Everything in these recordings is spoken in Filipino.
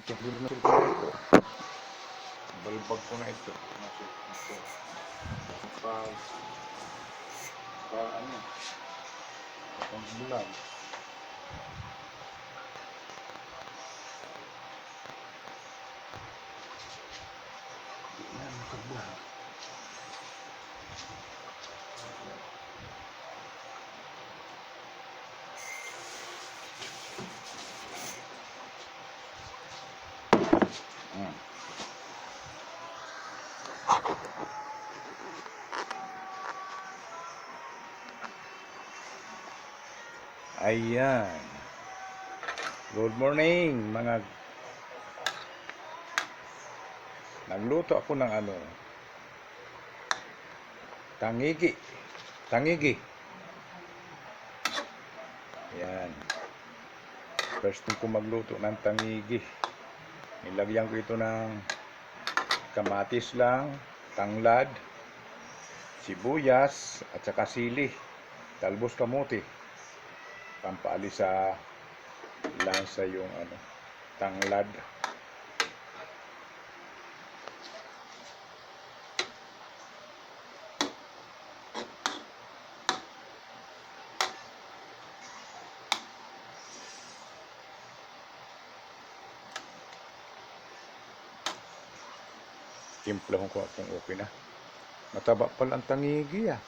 Hindi na sulpo na ito. Balbag ko na ito. Ito. Pag, pa ano, pag bulag. Ayan. Good morning, mga Nagluto ako ng ano Tangigi. Tangigi. Ayan. First time ko magluto ng tangigi. Nilagyan ko ito ng kamatis lang, tanglad, sibuyas, at saka sili. Talbos kamuti. Pampaalis sa lansa yung ano, tanglad. Timplahon ko kung okay na. Mataba pala ang tangigi ah.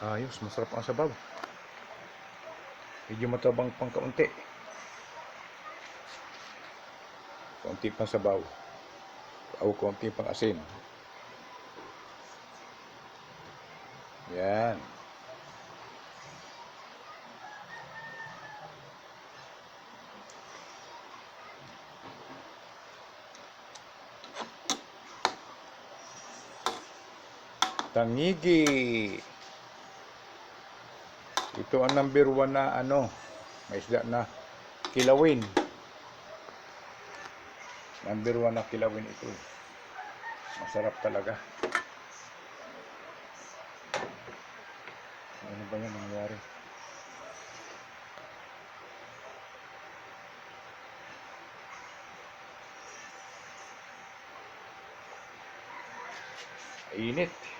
Ayos, masarap ang sabaw. Medyo matabang pang kaunti. Kaunti pang sabaw. O kaunti pang asin. Yan. Tangigi. Ito ang number one na ano, may isda na kilawin. Number one na kilawin ito. Masarap talaga. Ano ba yan nangyari? Init.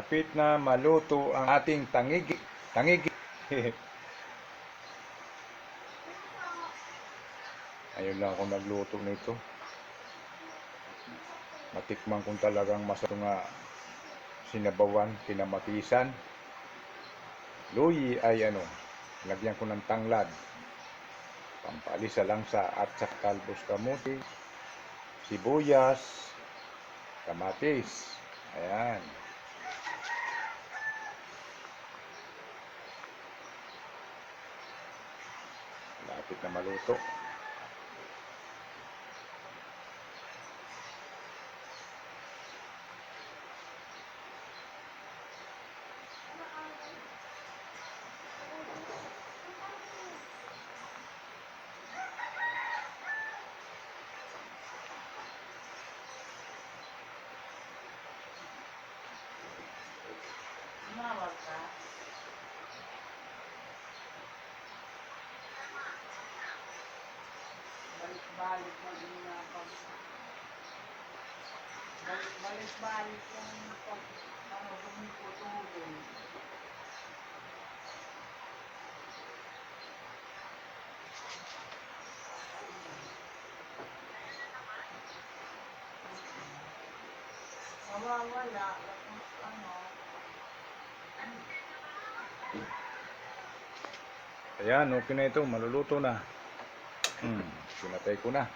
Kapit na maluto ang ating tangigi. Tangigi. Ayun lang ako nagluto nito. Matikman kung talagang masarap nga sinabawan, kinamatisan. Luyi ay ano, lagyan ko ng tanglad. Pampalis sa langsa at sa kalbos kamuti, sibuyas, kamatis. Ayan. Lapit na maluto. Tumawag ka? Balik-balik na din na pag... Balik- Balik-balik yung pag... Ano, bumiputulong. Mawawala. Tapos ano... Ayan, okay na ito. Maluluto na. Hmm, sinatay ko na.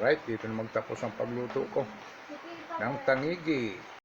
Alright, dito na magtapos ang pagluto ko ng tangigi.